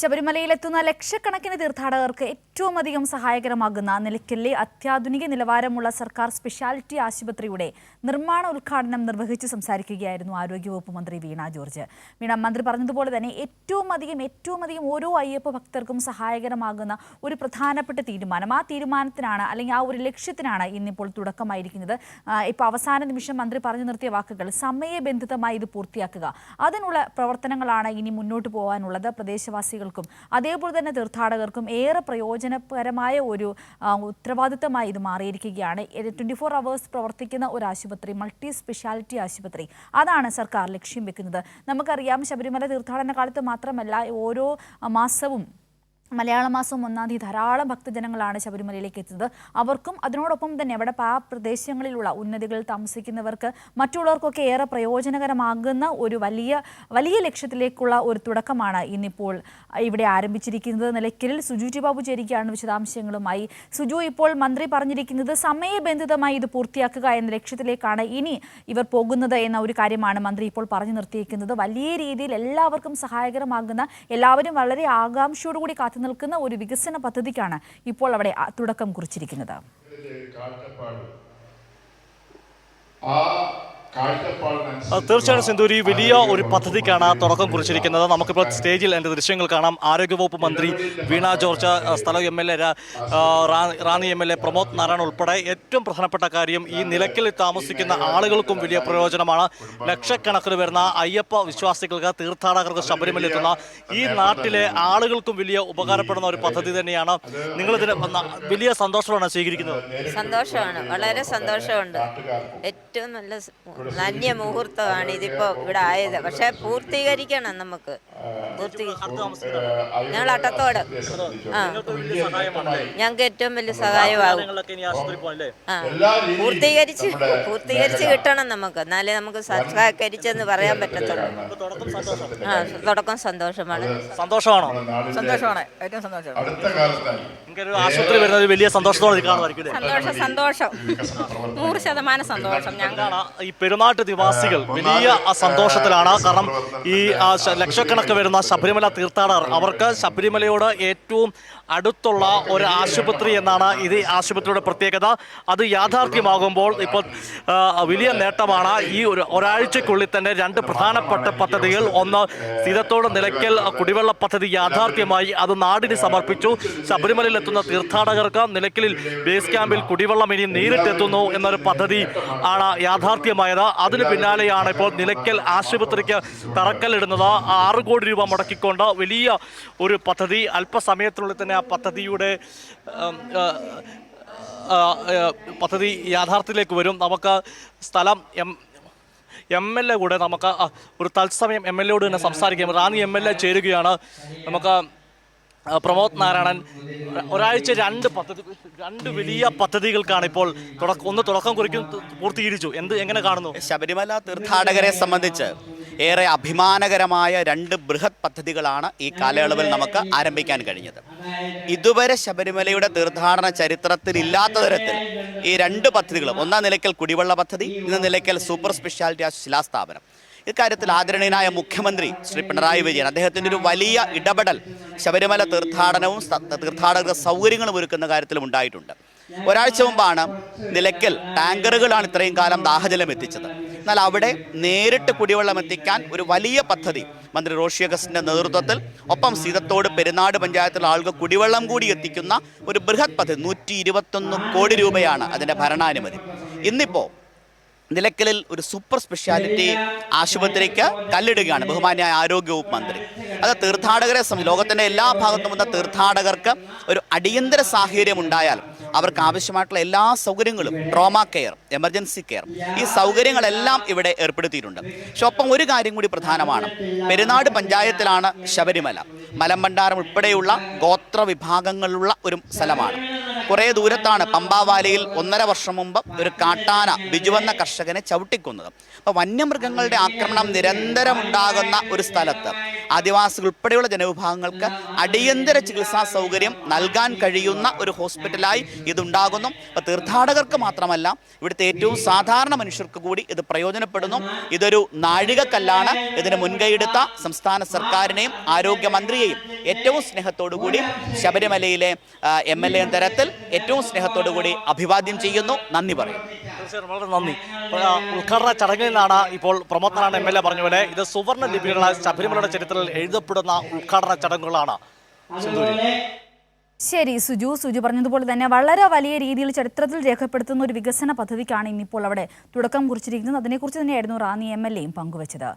ശബരിമലയിലെത്തുന്ന ലക്ഷക്കണക്കിന് തീർത്ഥാടകർക്ക് ഏറ്റവും അധികം സഹായകരമാകുന്ന നിലയ്ക്കലിലെ അത്യാധുനിക നിലവാരമുള്ള സർക്കാർ സ്പെഷ്യാലിറ്റി ആശുപത്രിയുടെ നിർമ്മാണ ഉദ്ഘാടനം നിർവഹിച്ച് സംസാരിക്കുകയായിരുന്നു ആരോഗ്യവകുപ്പ് മന്ത്രി വീണ ജോർജ്. വീണ മന്ത്രി പറഞ്ഞതുപോലെ തന്നെ ഏറ്റവും അധികം ഏറ്റവും അധികം ഓരോ അയ്യപ്പ ഭക്തർക്കും സഹായകരമാകുന്ന ഒരു പ്രധാനപ്പെട്ട തീരുമാനം. ആ തീരുമാനത്തിനാണ് അല്ലെങ്കിൽ ആ ഒരു ലക്ഷ്യത്തിനാണ് ഇന്നിപ്പോൾ തുടക്കമായിരിക്കുന്നത്. ഇപ്പോൾ അവസാന നിമിഷം മന്ത്രി പറഞ്ഞു നിർത്തിയ വാക്കുകൾ സമയബന്ധിതമായി ഇത് പൂർത്തിയാക്കുക. അതിനുള്ള പ്രവർത്തനങ്ങളാണ് ഇനി മുന്നോട്ട് പോകാനുള്ളത്. പ്രദേശവാസികൾക്കും അതേപോലെ തന്നെ തീർത്ഥാടകർക്കും ഏറെ പ്രയോജനപരമായ ഒരു ഉത്തരവാദിത്തമായി ഇത് മാറിയിരിക്കുകയാണ്. ട്വന്റി ഫോർ അവേഴ്സ് പ്രവർത്തിക്കുന്ന ഒരു ആശുപത്രി മൾട്ടി സ്പെഷ്യാലിറ്റി ആശുപത്രി. അതാണ് സർക്കാർ ലക്ഷ്യം വെക്കുന്നത്. നമുക്കറിയാം ശബരിമല തീർത്ഥാടന കാലത്ത് മാത്രമല്ല ഓരോ മാസവും മലയാള മാസം ഒന്നാം തീയതി ധാരാളം ഭക്തജനങ്ങളാണ് ശബരിമലയിലേക്ക് എത്തുന്നത്. അവർക്കും അതിനോടൊപ്പം തന്നെ അവിടെ ആ പ്രദേശങ്ങളിലുള്ള ഉന്നതികളിൽ താമസിക്കുന്നവർക്ക് മറ്റുള്ളവർക്കൊക്കെ ഏറെ പ്രയോജനകരമാകുന്ന ഒരു വലിയ വലിയ ലക്ഷ്യത്തിലേക്കുള്ള ഒരു തുടക്കമാണ് ഇന്നിപ്പോൾ ഇവിടെ ആരംഭിച്ചിരിക്കുന്നത്. നിലയ്ക്കലിൽ സുജു ടി ബാബു ചേരിക്കുകയാണ് വിശദാംശങ്ങളുമായി. സുജു ഇപ്പോൾ മന്ത്രി പറഞ്ഞിരിക്കുന്നത് സമയബന്ധിതമായി ഇത് പൂർത്തിയാക്കുക എന്ന ലക്ഷ്യത്തിലേക്കാണ് ഇനി ഇവർ പോകുന്നത് എന്ന ഒരു കാര്യമാണ് മന്ത്രി ഇപ്പോൾ പറഞ്ഞു നിർത്തിയിരിക്കുന്നത്. വലിയ രീതിയിൽ എല്ലാവർക്കും സഹായകരമാകുന്ന എല്ലാവരും വളരെ ആകാംക്ഷയോടുകൂടി കാത്തു നിൽക്കുന്ന ഒരു വികസന പദ്ധതിക്കാണ് ഇപ്പോൾ അവിടെ തുടക്കം കുറിച്ചിരിക്കുന്നത്. ആ, തീർച്ചയായും സിന്ധൂരി വലിയ ഒരു പദ്ധതിക്കാണ് തുടക്കം കുറിച്ചിരിക്കുന്നത്. നമുക്കിപ്പോൾ സ്റ്റേജിൽ എന്റെ ദൃശ്യങ്ങൾ കാണാം. ആരോഗ്യവകുപ്പ് മന്ത്രി വീണ ജോർജ് സ്ഥല M L A Rani M L A Pramod Narayana ഉൾപ്പെടെ ഏറ്റവും പ്രധാനപ്പെട്ട കാര്യം ഈ നിലക്കിൽ താമസിക്കുന്ന ആളുകൾക്കും വലിയ പ്രയോജനമാണ്. ലക്ഷക്കണക്കിന് വരുന്ന അയ്യപ്പ വിശ്വാസികൾക്ക് തീർത്ഥാടകർക്ക് ശബരിമല എത്തുന്ന ഈ നാട്ടിലെ ആളുകൾക്കും വലിയ ഉപകാരപ്പെടുന്ന ഒരു പദ്ധതി തന്നെയാണ് നിങ്ങളിതിന് വലിയ സന്തോഷമാണ് സ്വീകരിക്കുന്നത്. സന്തോഷമാണ്. വളരെ സന്തോഷമുണ്ട്. ഏറ്റവും നല്ല ധന്യ മുഹൂർത്തമാണ് ഇതിപ്പോ ഇവിടെ ആയത്. പക്ഷെ പൂർത്തീകരിക്കണം നമുക്ക്. ഞങ്ങൾ അട്ടത്തോട്. ആ നിങ്ങൾക്ക് വലിയ സഹായമാണ് ഞങ്ങൾക്ക് ഏറ്റവും വലിയ സഹായമാകും ആ. പൂർത്തീകരിച്ച് പൂർത്തീകരിച്ച് കിട്ടണം നമുക്ക്. എന്നാലേ നമുക്ക് സഹകരിച്ചെന്ന് പറയാൻ പറ്റത്തുള്ളൂ. ആ തുടക്കം സന്തോഷമാണ്. സന്തോഷമാണോ? സന്തോഷമാണ്. ഏറ്റവും സന്തോഷം. അടുത്ത കാലത്തായി എനിക്കൊരു ആശുപത്രി വരുന്നത് വലിയ സന്തോഷത്തോടെ സന്തോഷം സന്തോഷം. നൂറ് ശതമാനം സന്തോഷം ഞങ്ങൾ. ഈ പെരുമാട്ട് നിവാസികൾ വലിയ സന്തോഷത്തിലാണ്. കാരണം ഈ ആ, വരുന്ന ശബരിമല തീർത്ഥാടകർ. അവർക്ക് ശബരിമലയോട് ഏറ്റവും അടുത്തുള്ള ഒരു ആശുപത്രി എന്നാണ് ഇത് ആശുപത്രിയുടെ പ്രത്യേകത. അത് യാഥാർത്ഥ്യമാകുമ്പോൾ ഇപ്പോൾ വലിയ നേട്ടമാണ്. ഈ ഒരു ഒരാഴ്ചക്കുള്ളിൽ തന്നെ രണ്ട് പ്രധാനപ്പെട്ട പദ്ധതികൾ. ഒന്ന് സ്ഥിരത്തോട് നിലയ്ക്കൽ കുടിവെള്ള പദ്ധതി യാഥാർത്ഥ്യമായി അത് നാടിന് സമർപ്പിച്ചു. ശബരിമലയിൽ എത്തുന്ന തീർത്ഥാടകർക്ക് നിലയ്ക്കലിൽ ബേസ് ക്യാമ്പിൽ കുടിവെള്ളം ഇനി നേരിട്ടെത്തുന്നു എന്നൊരു പദ്ധതി ആണ് യാഥാർത്ഥ്യമായത്. അതിന് പിന്നാലെയാണ് ഇപ്പോൾ നിലയ്ക്കൽ ആശുപത്രിക്ക് തറക്കല്ലിടുന്നത്. ആറ് കോടി രൂപ മുടക്കിക്കൊണ്ട് വലിയ ഒരു പദ്ധതി. അല്പസമയത്തിനുള്ളിൽ തന്നെ പദ്ധതിയുടെ പദ്ധതി യാഥാർത്ഥ്യത്തിലേക്ക് വരും. നമുക്ക് സ്ഥലം എം എം എൽ എ കൂടെ നമുക്ക് ഒരു തത്സമയം എം എൽ എയോട് തന്നെ സംസാരിക്കാം. റാന്നി എം എൽ എ ചേരുകയാണ്. നമുക്ക് പ്രമോദ് നാരായണൻ ഒരാഴ്ച രണ്ട് പദ്ധതി രണ്ട് വലിയ പദ്ധതികൾക്കാണ് ഇപ്പോൾ ഒന്ന് തുടക്കം കുറിക്കും പൂർത്തീകരിച്ചു. എന്ത് എങ്ങനെ കാണുന്നു? ശബരിമല തീർത്ഥാടകരെ സംബന്ധിച്ച് ഏറെ അഭിമാനകരമായ രണ്ട് ബൃഹത് പദ്ധതികളാണ് ഈ കാലയളവിൽ നമുക്ക് ആരംഭിക്കാൻ കഴിഞ്ഞത്. ഇതുവരെ ശബരിമലയുടെ തീർത്ഥാടന ചരിത്രത്തിൽ ഇല്ലാത്ത തരത്തിൽ ഈ രണ്ട് പദ്ധതികളും ഒന്നാം നിലയ്ക്കൽ കുടിവെള്ള പദ്ധതി ഇന്ന് നിലയ്ക്കൽ സൂപ്പർ സ്പെഷ്യാലിറ്റി ശിലാസ്ഥാപനം. ഇക്കാര്യത്തിൽ ആദരണീയനായ മുഖ്യമന്ത്രി ശ്രീ പിണറായി വിജയൻ അദ്ദേഹത്തിന്റെ ഒരു വലിയ ഇടപെടൽ ശബരിമല തീർത്ഥാടനവും തീർത്ഥാടക സൗകര്യങ്ങളും ഒരുക്കുന്ന കാര്യത്തിലും ഉണ്ടായിട്ടുണ്ട്. ഒരാഴ്ച മുമ്പാണ് നിലയ്ക്കൽ ടാങ്കറുകളാണ് ഇത്രയും കാലം ദാഹജലം എത്തിച്ചത്. എന്നാൽ അവിടെ നേരിട്ട് കുടിവെള്ളം എത്തിക്കാൻ ഒരു വലിയ പദ്ധതി. മന്ത്രി റോഷി അഗസ്റ്റിന്റെ നേതൃത്വത്തിൽ ഒപ്പം സീതത്തോട് പെരുന്നാട് പഞ്ചായത്തിലെ ആളുകൾ കുടിവെള്ളം കൂടി എത്തിക്കുന്ന ഒരു ബൃഹത് പദ്ധതി നൂറ്റി ഇരുപത്തൊന്ന് കോടി രൂപയാണ് അതിന്റെ ഭരണാനുമതി. ഇന്നിപ്പോ നിലയ്ക്കലിൽ ഒരു സൂപ്പർ സ്പെഷ്യാലിറ്റി ആശുപത്രിക്ക് കല്ലിടുകയാണ് ബഹുമാന്യായ ആരോഗ്യവകുപ്പ് മന്ത്രി. അത് തീർത്ഥാടകരെ ലോകത്തിന്റെ എല്ലാ ഭാഗത്തും വന്ന തീർത്ഥാടകർക്ക് ഒരു അടിയന്തര സാഹചര്യം ഉണ്ടായാൽ അവർക്ക് ആവശ്യമായിട്ടുള്ള എല്ലാ സൗകര്യങ്ങളും ട്രോമ കെയർ എമർജൻസി കെയർ ഈ സൗകര്യങ്ങളെല്ലാം ഇവിടെ ഏർപ്പെടുത്തിയിട്ടുണ്ട്. പക്ഷെ ഒപ്പം ഒരു കാര്യം കൂടി പ്രധാനമാണ്. പെരുന്നാട് പഞ്ചായത്തിലാണ് ശബരിമല. മലമ്പണ്ടാരം ഉൾപ്പെടെയുള്ള ഗോത്ര വിഭാഗങ്ങളുള്ള ഒരു സ്ഥലമാണ്. കുറേ ദൂരത്താണ് പമ്പാവാലിയിൽ ഒന്നര വർഷം മുമ്പ് ഒരു കാട്ടാന ബിജുവെന്ന കർഷകനെ ചവിട്ടിക്കൊന്നത്. അപ്പോൾ വന്യമൃഗങ്ങളുടെ ആക്രമണം നിരന്തരം ഉണ്ടാകുന്ന ഒരു സ്ഥലത്ത് ആദിവാസികൾ ഉൾപ്പെടെയുള്ള ജനവിഭാഗങ്ങൾക്ക് അടിയന്തര ചികിത്സാ സൗകര്യം നൽകാൻ കഴിയുന്ന ഒരു ഹോസ്പിറ്റലായി ഇതുണ്ടാകുന്നു. അപ്പോൾ തീർത്ഥാടകർക്ക് മാത്രമല്ല ഇവിടുത്തെ ഏറ്റവും സാധാരണ മനുഷ്യർക്ക് കൂടി ഇത് പ്രയോജനപ്പെടുന്നു. ഇതൊരു നാഴികക്കല്ലാണ്. ഇതിന് മുൻകൈയെടുത്ത സംസ്ഥാന സർക്കാരിനെയും ആരോഗ്യമന്ത്രിയെയും ഏറ്റവും സ്നേഹത്തോടു കൂടി ശബരിമലയിലെ എം എൽ എ തരത്തിൽ ഏറ്റവും സ്നേഹത്തോടു കൂടി അഭിവാദ്യം ചെയ്യുന്നു. നന്ദി പറയും വളരെ നന്ദി. ഉദ്ഘാടന ചടങ്ങിൽ നിന്നാണ് ഇപ്പോൾ Pramod Narayana M L A പറഞ്ഞ പോലെ ഇത് സുവർണ ലിപികളായ ശബരിമലയുടെ ചരിത്രത്തിൽ എഴുതപ്പെടുന്ന ഉദ്ഘാടന ചടങ്ങുകളാണ്. ശരി സുജു സുജു പറഞ്ഞതുപോലെ തന്നെ വളരെ വലിയ രീതിയിൽ ചരിത്രത്തിൽ രേഖപ്പെടുത്തുന്ന ഒരു വികസന പദ്ധതിക്കാണ് ഇന്നിപ്പോൾ അവിടെ തുടക്കം കുറിച്ചിരിക്കുന്നത്. അതിനെക്കുറിച്ച് തന്നെയായിരുന്നു റാന്നി എം എൽ എയും പങ്കുവച്ചത്.